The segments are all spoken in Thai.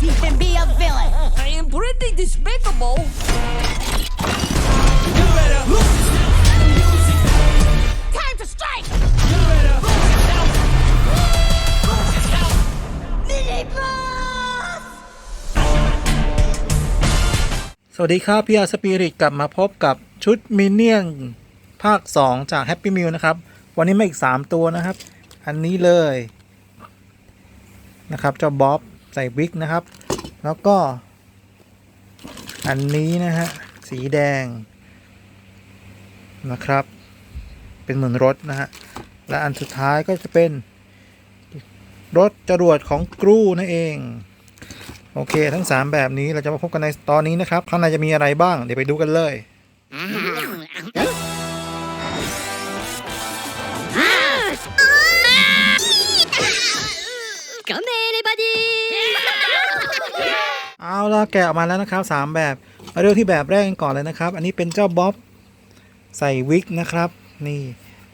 he can be a villain. I am pretty despicable. Time to strike! Mini boss! สวัสดีครับพี่อาสปิริตกลับมาพบกับชุดมินเนี่ยนภาค 2 จาก Happy Meal นะครับ วันนี้มาอีก 3 ตัวนะครับ อันนี้เลยนะครับ เจ้าบ๊อบใส่วิกนะครับ แล้วก็ อันนี้นะฮะสีแดงนะครับ เป็นเหมือนรถนะฮะ และอันสุดท้ายก็จะเป็นรถจรวดของกรูนั่นเอง โอเค ทั้ง 3 แบบนี้เราจะมาพบกันในตอนนี้นะครับ ข้างในจะมีอะไรบ้าง เดี๋ยวไปดูกันเลย เอาละแกะออกมาแล้วนะครับ 3 แบบมาเริ่มที่แบบแรกกันก่อนเลยนะครับ อันนี้เป็นเจ้าบ๊อบใส่วิกนะครับ นี่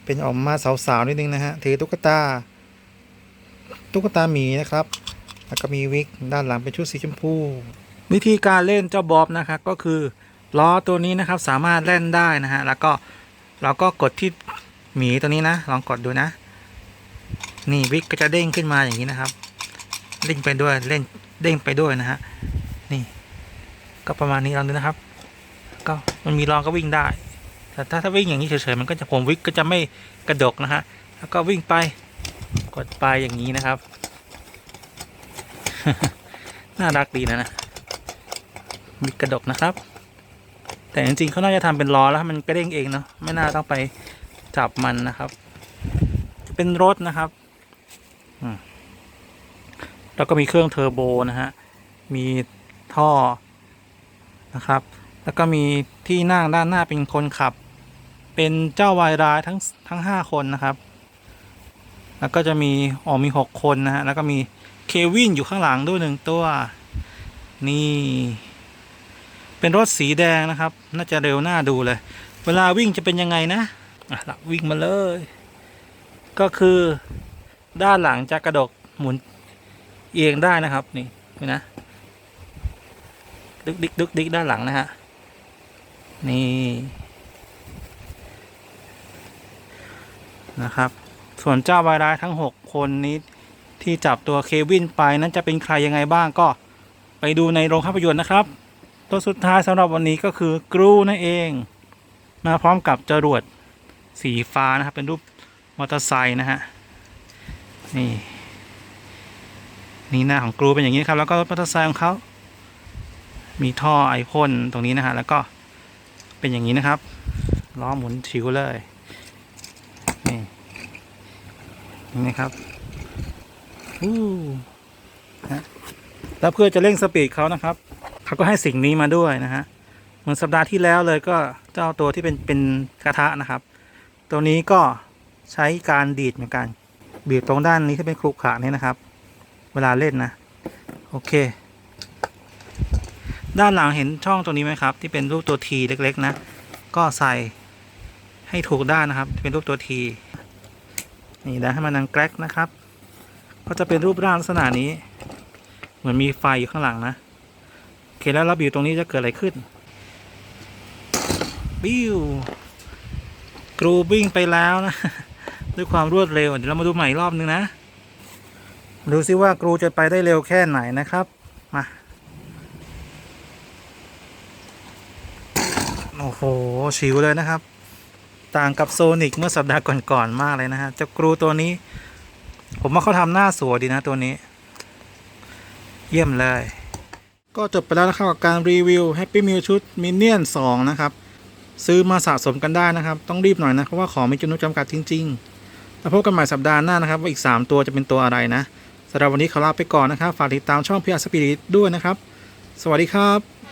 เป็นออกมาสาวๆนิดนึงนะฮะถือตุ๊กตา ตุ๊กตาหมีนะครับ แล้วก็มีวิกด้านหลังเป็นชุดสีชมพูวิธีการเล่นเจ้าบ๊อบนะครับก็คือล้อตัวนี้นะครับสามารถเล่นได้นะฮะแล้วก็เราก็กดที่หมีตัวนี้นะ ลองกดดูนะ นี่วิกก็จะเด้งขึ้นมาอย่างนี้นะครับเด้งไปด้วยเล่นเด้งไปด้วยนะฮะ นี่ ก็ประมาณนี้ลองดูนะครับ ก็มันมีรองก็วิ่งได้ แต่ถ้าถ้าวิ่งอย่างนี้เฉยๆมันก็จะผมวิกก็จะไม่กระดกนะฮะแล้วก็วิ่งไปกดไปอย่างนี้นะครับ น่ารักดีนะนะมีกระดกนะครับ แต่จริงๆเขาน่าจะทำเป็นล้อแล้วมันกระเด้งเองเนาะไม่น่าต้องไปจับมันนะครับ เป็นรถนะครับอืแล้วก็มีเครื่องเทอร์โบนะฮะ มี ท่อนะครับ แล้วก็มีที่นั่งด้านหน้าเป็นคนขับ เป็นเจ้าวายร้ายทั้งทั้งห้าคนนะครับ แล้วก็จะมีอ๋อมีหกคนนะฮะ แล้วก็มีเควินอยู่ข้างหลังด้วยหนึ่งตัว นี่ เป็นรถสีแดงนะครับ น่าจะเร็วหน้าดูเลย เวลาวิ่งจะเป็นยังไงนะอะละวิ่งมาเลย ก็คือด้านหลังจะกระดกหมุนเอียงได้นะครับ นี่นะ ดึกดิกดึกดิกด้านหลังนะฮะ นี่นะครับ ส่วนเจ้าวายร้ายทั้ง 6 คนนี้ที่จับตัวเควินไปนั้นจะเป็นใครยังไงบ้างก็ไปดูในโรงภาพยนตร์นะครับ ตัวสุดท้ายสำหรับวันนี้ก็คือกรูนั่นเอง มาพร้อมกับจรวดสีฟ้านะครับ เป็นรูปมอเตอร์ไซค์นะฮะนี่นี่หน้าของกรูเป็นอย่างนี้ครับ แล้วก็รถมอเตอร์ไซค์ของเขา มีท่อไอพ่นตรงนี้นะฮะ แล้วก็เป็นอย่างนี้นะครับ ล้อหมุนชิวเลย นี่ นี่นะครับอู้ฮะแล้วเพื่อจะเร่งสปีดเขานะครับ เขาก็ให้สิ่งนี้มาด้วยนะฮะ เหมือนสัปดาห์ที่แล้วเลยก็เจ้าตัวที่เป็นเป็นกระทะนะครับ ตัวนี้ก็ใช้การดีดเหมือนกัน บีบตรงด้านนี้ที่เป็นครุขระนี่นะครับ เวลาเล่นนะ โอเค ด้านหลังเห็นช่องตรงนี้ไหมครับ ที่เป็นรูปตัวทีเล็ก ๆ นะ ก็ใส่ให้ถูกด้านนะครับ เป็นรูปตัวทีนี่ได้ให้มันนังแกรกนะครับ ก็จะเป็นรูปร่างลักษณะนี้ เหมือนมีไฟอยู่ข้างหลังนะโอเคแล้วเราบีบตรงนี้จะเกิดอะไรขึ้นบิวกรูวิ่งไปแล้วนะ ด้วยความรวดเร็ว เดี๋ยวเรามาดูใหม่อีกรอบนึงนะ ดูซิว่ากรูจะไปได้เร็วแค่ไหนนะครับ มา โอ้โหชิวเลยนะครับ ต่างกับโซนิกเมื่อสัปดาห์ก่อนๆมากเลยนะฮะเจ้ากรูตัวนี้ ผมว่าเขาทำหน้าสวยดีนะตัวนี้ เยี่ยมเลย ก็จบไปแล้วนะครับกับการรีวิว Happy Meal ชุด Minion 2 นะครับ ซื้อมาสะสมกันได้นะครับ ต้องรีบหน่อยนะเพราะว่าของมีจำนวนจำกัดจริงๆแล้วพบกันใหม่สัปดาห์หน้านะครับ ว่าอีก 3 ตัวจะเป็นตัวอะไรนะสำหรับวันนี้ขอลาไปก่อนนะครับ ฝากติดตามช่องพีอาร์สปีดด้วยนะครับ สวัสดีครับ